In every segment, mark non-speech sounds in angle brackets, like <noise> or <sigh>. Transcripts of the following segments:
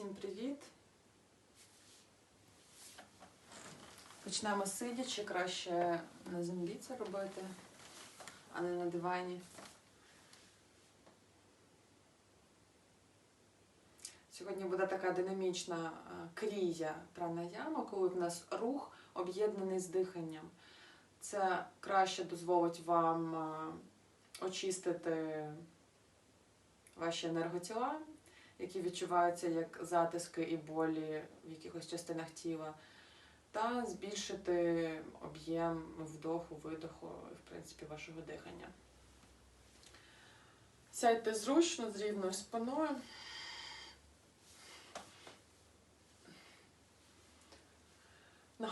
Всім привіт. Почнемо сидячи, краще на землі це робити, а не на дивані. Сьогодні буде така динамічна е, крія пранаяма, коли в нас рух об'єднаний з диханням. Це краще дозволить вам е, очистити ваші енерготіла, які відчуваються як затиски і болі в якихось частинах тіла, та збільшити об'єм вдоху, видоху, в принципі, вашого дихання. Сядьте зручно з рівною спиною.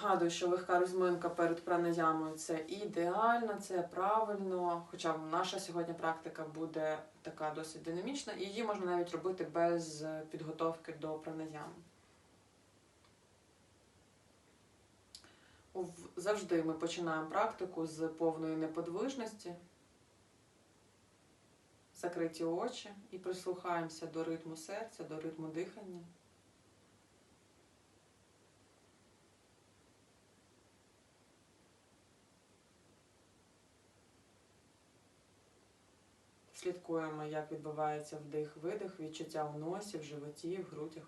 Нагадую, що легка розминка перед пранаямою це ідеально, це правильно. Хоча наша сьогодні практика буде така досить динамічна, і її можна навіть робити без підготовки до пранаяму. В- Завжди ми починаємо практику з повної неподвижності, закриті очі і прислухаємося до ритму серця, до ритму дихання. Слідкуємо, як відбувається вдих-видих, відчуття в носі, в животі, в грудях.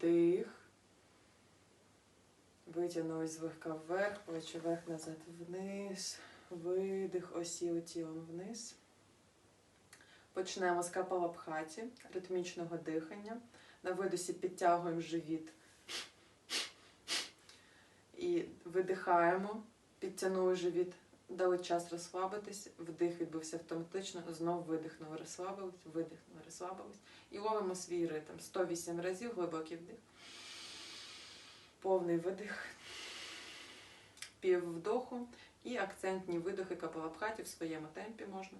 Вдих. Витягнулись злегка вверх, плечі вверх, назад вниз. Видих, осіли тілом вниз. Почнемо з капалабхаті, ритмічного дихання. На видосі підтягуємо живіт. І видихаємо, підтягнули живіт, дали час розслабитись, вдих відбувся автоматично, знов видихнули, розслабились, видихнули, розслабились. І ловимо свій ритм. 108 разів глибокий вдих. Повний видих. Пів вдоху і акцентні видохи капалабхаті в своєму темпі можна.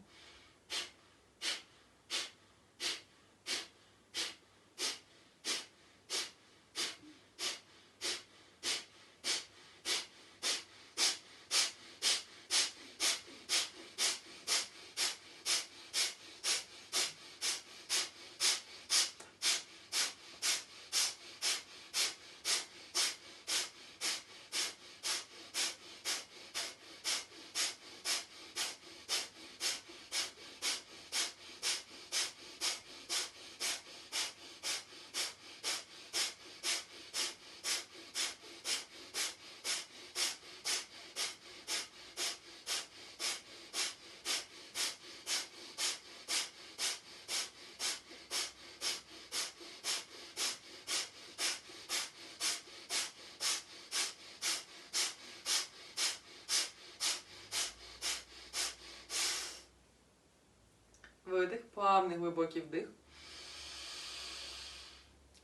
Видих, плавний глибокий вдих.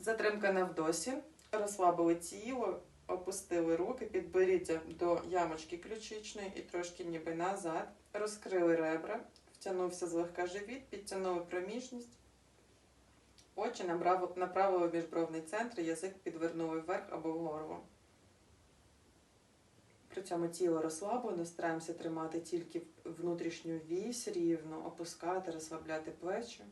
Затримка на вдосі. Розслабили тіло, опустили руки, підберіться до ямочки ключичної і трошки ніби назад. Розкрили ребра, втягнувся злегка живіт, підтягнули проміжність. Очі направили в міжбровний центр, язик підвернули вверх або вгору. При цьому тіло розслаблено, стараємося тримати тільки внутрішню вісь рівно, опускати, розслабляти плечі.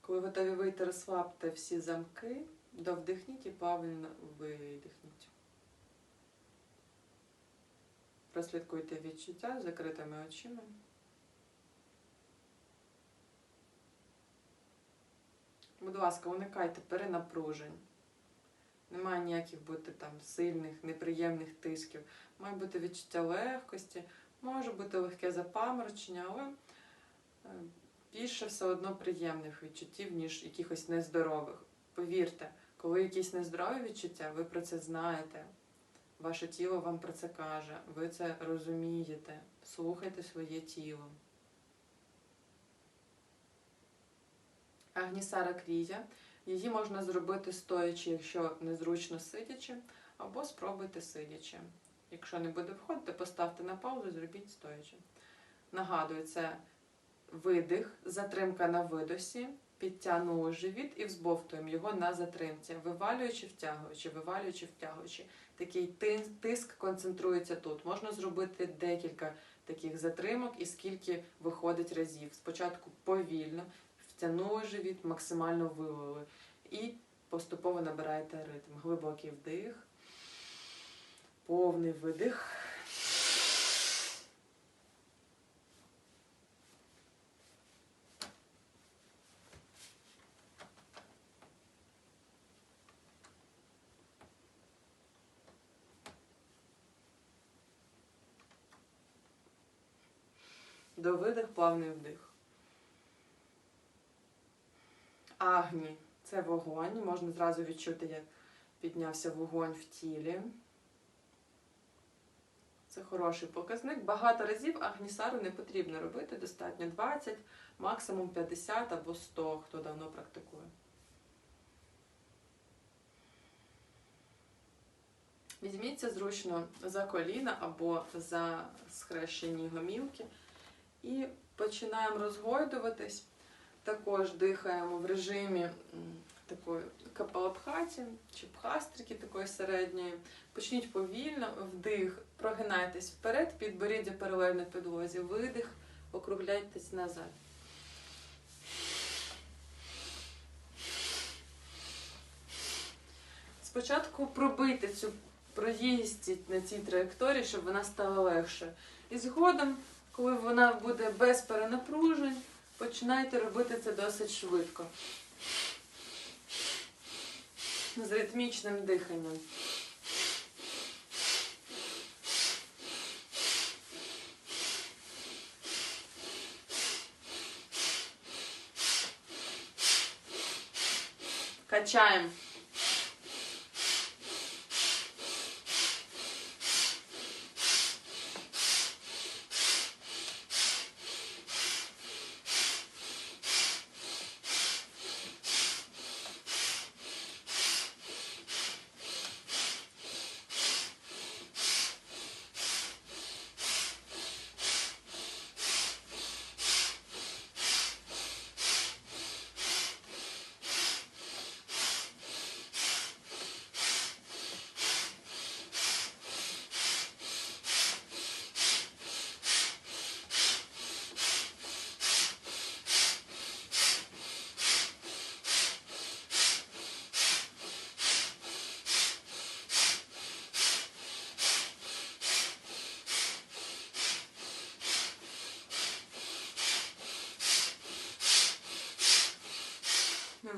Коли готові вийти, розслабте всі замки, довдихніть і плавно видихніть. Прослідкуйте відчуття з закритими очима. Будь ласка, уникайте перенапружень. Немає ніяких бути там сильних, неприємних тисків. Має бути відчуття легкості, може бути легке запаморочення, але е, більше все одно приємних відчуттів, ніж якихось нездорових. Повірте, Коли якісь нездорові відчуття, ви про це знаєте. Ваше тіло вам про це каже, ви це розумієте. Слухайте своє тіло. Агнісара крія. Її можна зробити стоячи, якщо незручно сидячи, або спробуйте сидячи. Якщо не буде входити, поставте на паузу, зробіть стоячи. Нагадую, це видих, затримка на видосі, підтягнули живіт і взбовтуємо його на затримці, вивалюючи, втягуючи, вивалюючи, втягуючи. Такий тиск концентрується тут. Можна зробити декілька таких затримок і скільки виходить разів. Спочатку повільно, втягнули живіт, максимально вивели. І поступово набираєте ритм. Глибокий вдих, повний видих. До видих, плавний вдих. Агні це вогонь. Можна зразу відчути, як піднявся вогонь в тілі. Це хороший показник. Багато разів агнісару не потрібно робити, достатньо 20, максимум 50 або 100, хто давно практикує. Візьміться зручно за коліна або за схрещені гомілки і починаємо розгойдуватись. Також дихаємо в режимі такої капалабхаті чи пхастрики такої середньої. Почніть повільно, вдих, прогинайтесь вперед, підборіддя паралельно підлозі, видих, округляйтесь назад. Спочатку пробийте цю проїздіть на цій траєкторії, щоб вона стала легше. І згодом, коли вона буде без перенапружень, починайте робити це досить швидко. З ритмічним диханням. Качаємо.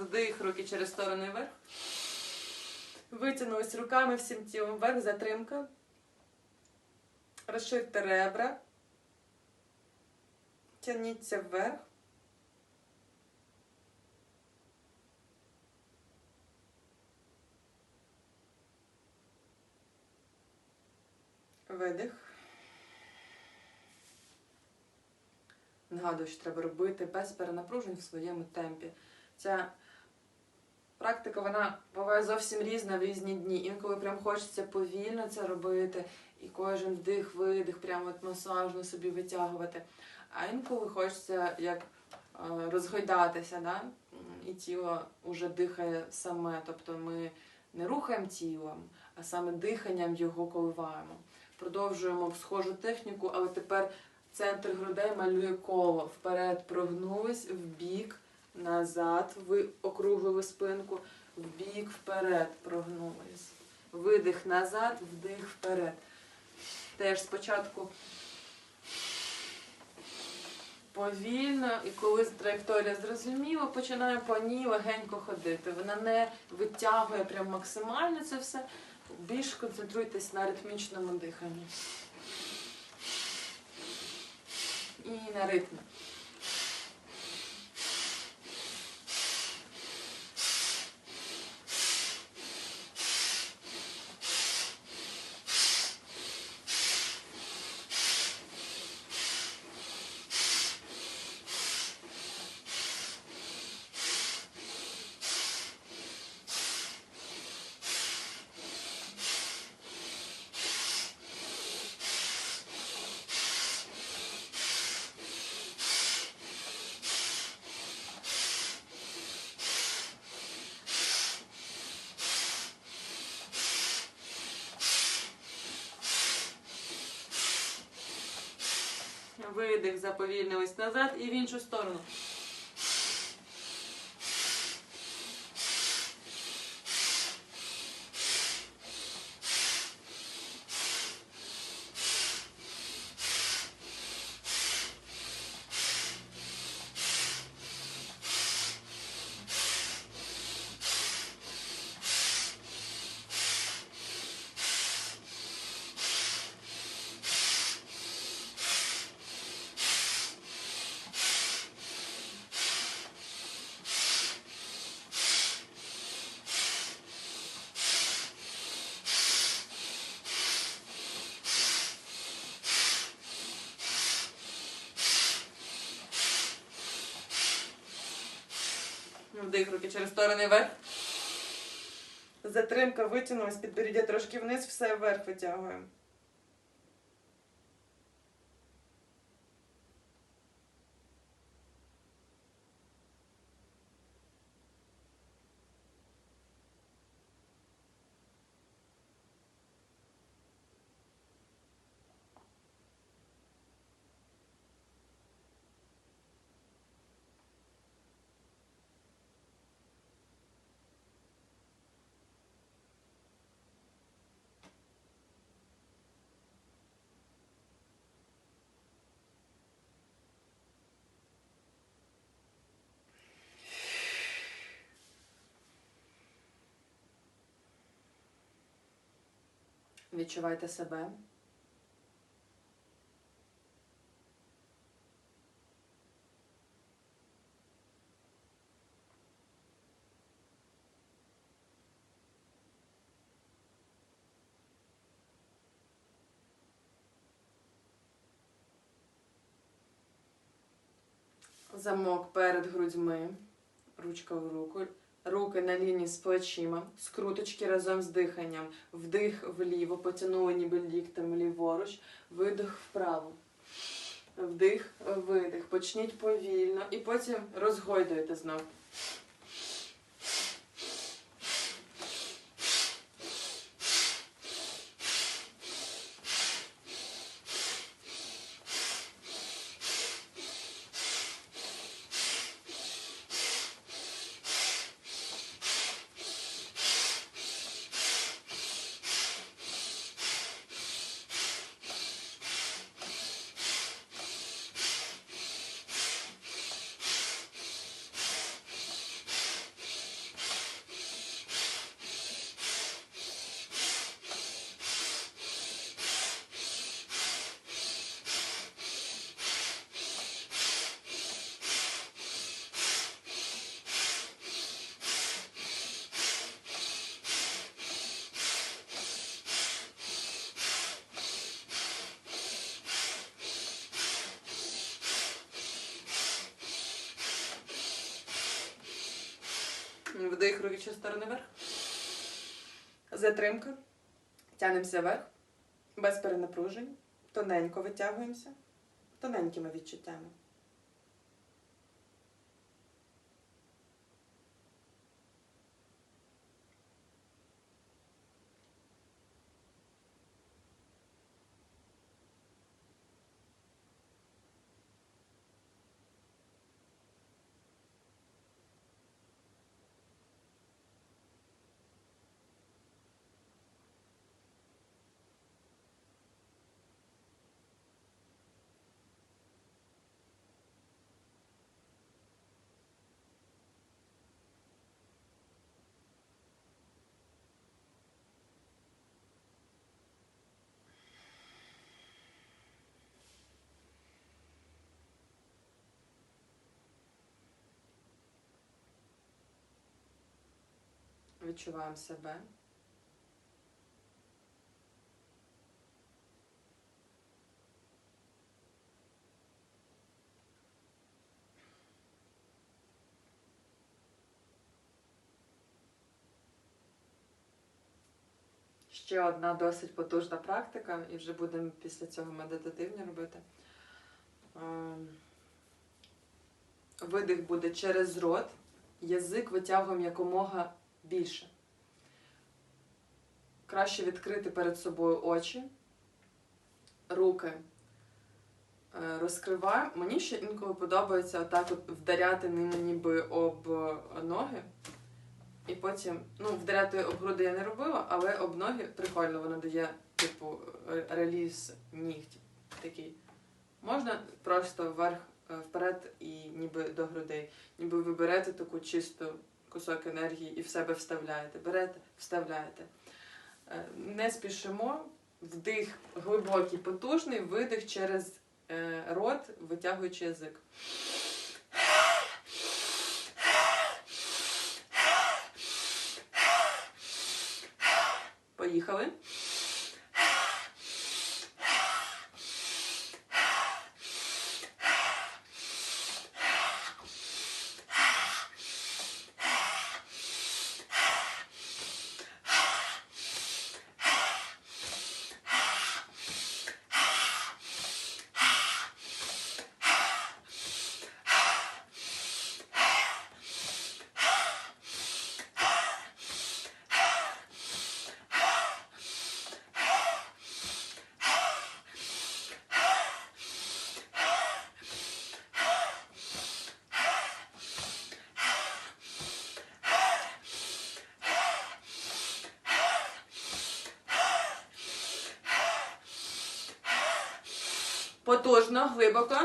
Вдих, руки через сторони вверх. Витягнулись руками всім тілом вверх, затримка. Розширте ребра. Тягніться вверх. Видих. Нагадую, що треба робити без перенапружень в своєму темпі. Ця практика вона буває зовсім різна в різні дні. Інколи прям хочеться повільно це робити, і кожен вдих, видих, прямо от масажно собі витягувати. А інколи хочеться як е, розгойдатися, да? І тіло вже дихає саме. Тобто ми не рухаємо тілом, а саме диханням його коливаємо. Продовжуємо схожу техніку, але тепер центр грудей малює коло. Вперед прогнулись, вбік, назад, ви округлили спинку, вбік, вперед прогнулись. Видих назад, вдих вперед. Теж спочатку повільно, і коли траєкторія зрозуміла, починаю по ній легенько ходити. Вона не витягує прям максимально це все. Більш концентруйтесь на ритмічному диханні. І на ритмі. Видих, заповільнились назад і в іншу сторону. Вдих руки через сторони вверх. Затримка витягнулась, підборіддя трошки вниз, все вверх витягуємо. Відчувайте себе. Замок перед грудьми, ручка в руку, руки на лінії з плечима, скруточки разом з диханням. Вдих вліво, потягнули ніби ліктем ліворуч, видих вправо. Вдих, видих. Почніть повільно і потім розгойдуйте знов. Вдих, руки через сторони вверх. Затримка. Тянемося вверх. Без перенапружень. Тоненько витягуємося. Тоненькими відчуттями. Відчуваємо себе. Ще одна досить потужна практика, і вже будемо після цього медитативні робити. Ем, Видих буде через рот, язик витягуємо якомога більше. Краще відкрити перед собою очі, руки е, розкриваю. Мені ще інколи подобається отак от вдаряти ними ніби об е, ноги. І потім, ну, вдаряти об груди я не робила, але об ноги прикольно воно дає, типу, е, реліз нігтів такий. Можна просто вверх, вперед і ніби до грудей. Ніби ви берете таку чисту кусок енергії і в себе вставляєте. Берете, вставляєте. Е, Не спішимо. Вдих глибокий, потужний, видих через е, рот, витягуючи язик. Потужно, глибоко.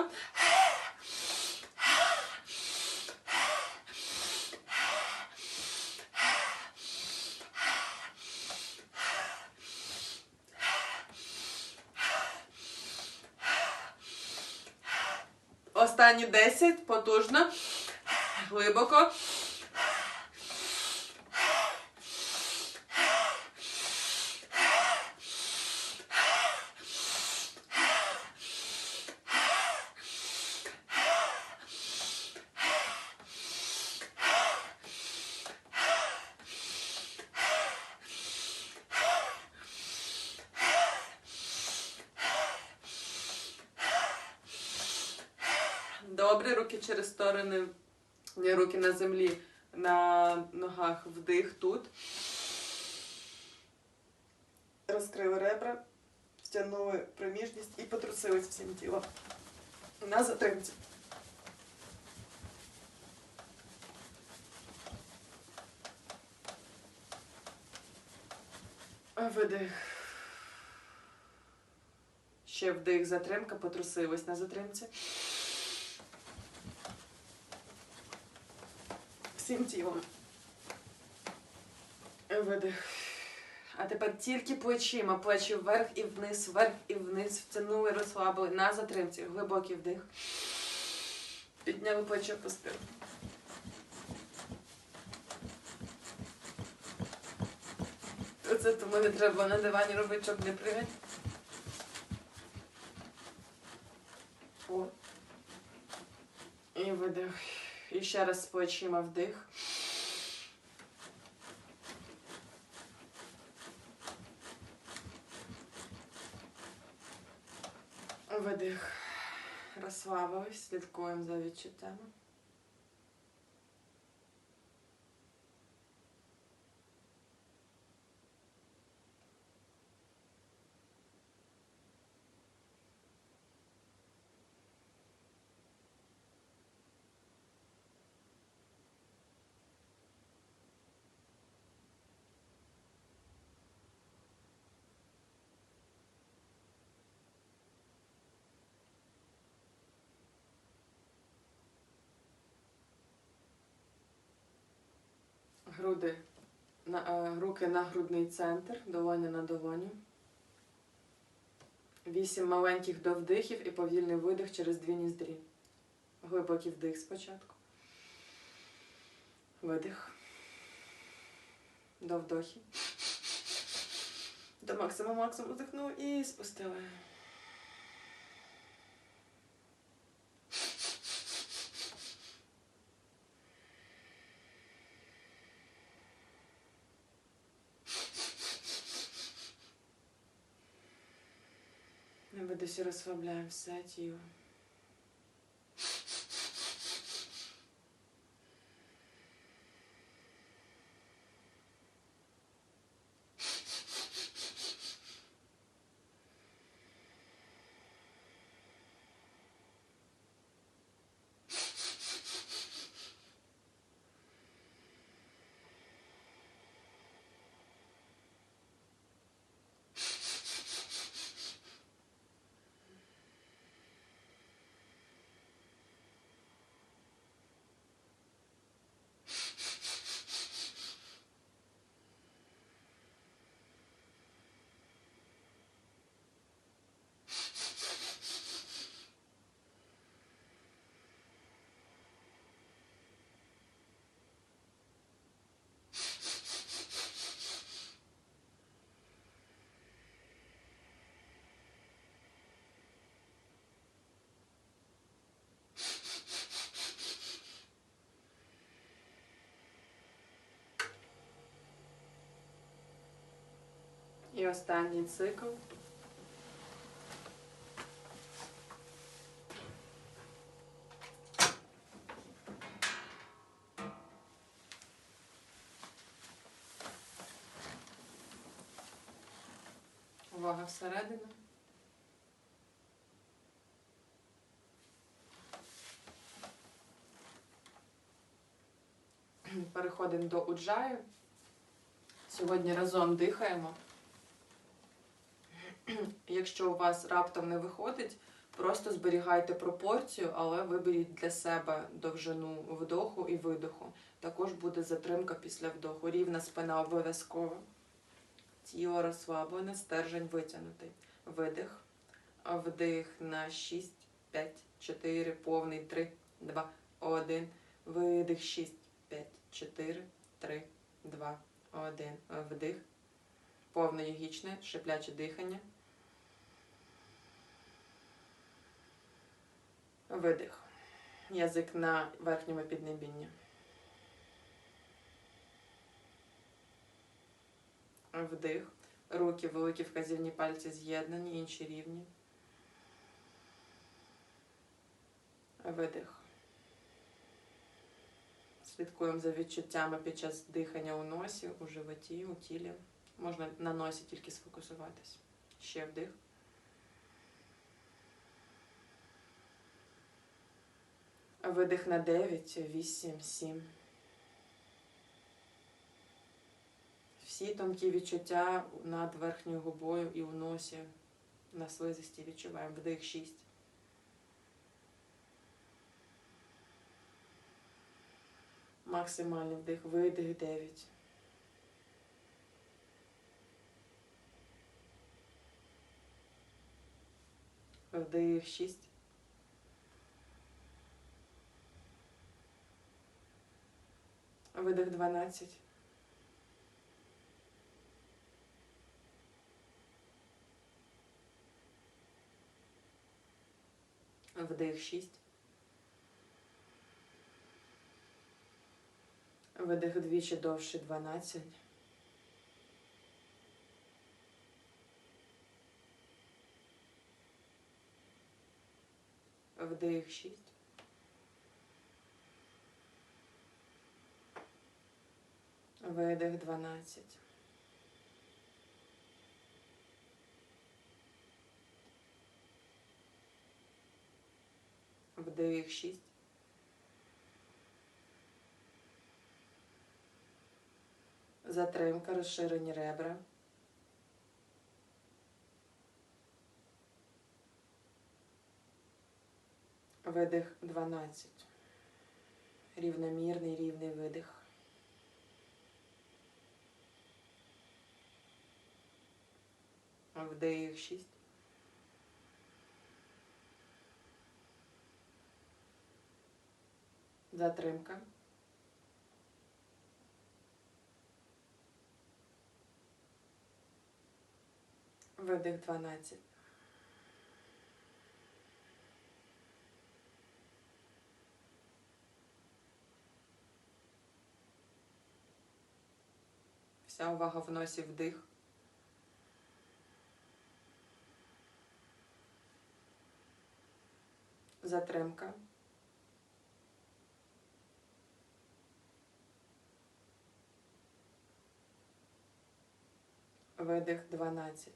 Останні 10, потужно, глибоко. Добре, руки через сторони, руки на землі, на ногах вдих тут. Розкрили ребра, стягнули проміжність і потрусились всім тілом. На затримці. Видих. Ще вдих, затримка, потрусились на затримці. Всім тілом. Видих. А тепер тільки плечима, плечі вверх і вниз, вверх і вниз. Втягнули, розслабили. На затримці. Глибокий вдих. Підняли плечі, опустили. Оце тому не треба на дивані робити, щоб не пригати. О. І видих. І ще раз з плечима вдих. Видих. Розслабились, слідкуємо за відчуттями. Груди, е, руки на грудний центр, долоня на долоні. Вісім маленьких довдихів і повільний видих через дві ніздрі. Глибокий вдих спочатку. Видих. До вдохи. До максимуму максимум вдихнули і спустили. Видосі розслабляємо все тіло. І останній цикл. Увага всередину. Переходимо до уджаю. Сьогодні разом дихаємо. <clears throat> Якщо у вас раптом не виходить, просто зберігайте пропорцію, але виберіть для себе довжину вдоху і видоху. Також буде затримка після вдоху. Рівна спина обов'язково. Тіло розслаблене, стержень витягнутий. Видих. Вдих на 6, 5, 4, повний 3, 2, 1. Видих 6, 5, 4, 3, 2, 1. Вдих. Повне йогічне, шипляче дихання. Видих. Язик на верхньому піднебінні. Вдих. Руки, великі вказівні пальці з'єднані, інші рівні. Видих. Слідкуємо за відчуттями під час дихання у носі, у животі, у тілі. Можна на носі тільки сфокусуватись. Ще вдих. Видих на 9, 8, 7. Всі тонкі відчуття над верхньою губою і у носі. На слизисті відчуваємо. Вдих 6. Максимальний вдих, видих 9. Вдих 6. Видих 12. Вдих 6. Видих двічі довше 12. Вдих 6. Видих 12. Вдих 6. Затримка, розширені ребра. Видих 12. Рівномірний, рівний видих. Вдих 6. Затримка. Видих 12. Вся увага в носі вдих. Затримка. Видих 12.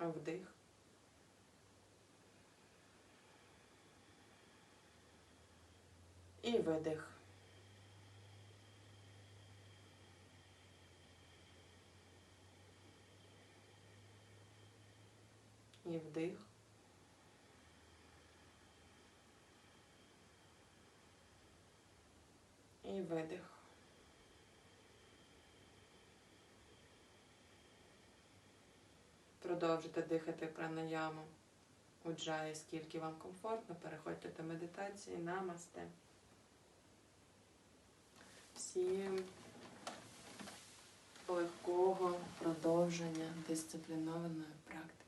Вдих. І видих. І вдих. І видих. Продовжуйте дихати пранаяму у джаї, скільки вам комфортно. Переходьте до медитації. Намасте. Всім легкого продовження дисциплінованої практики.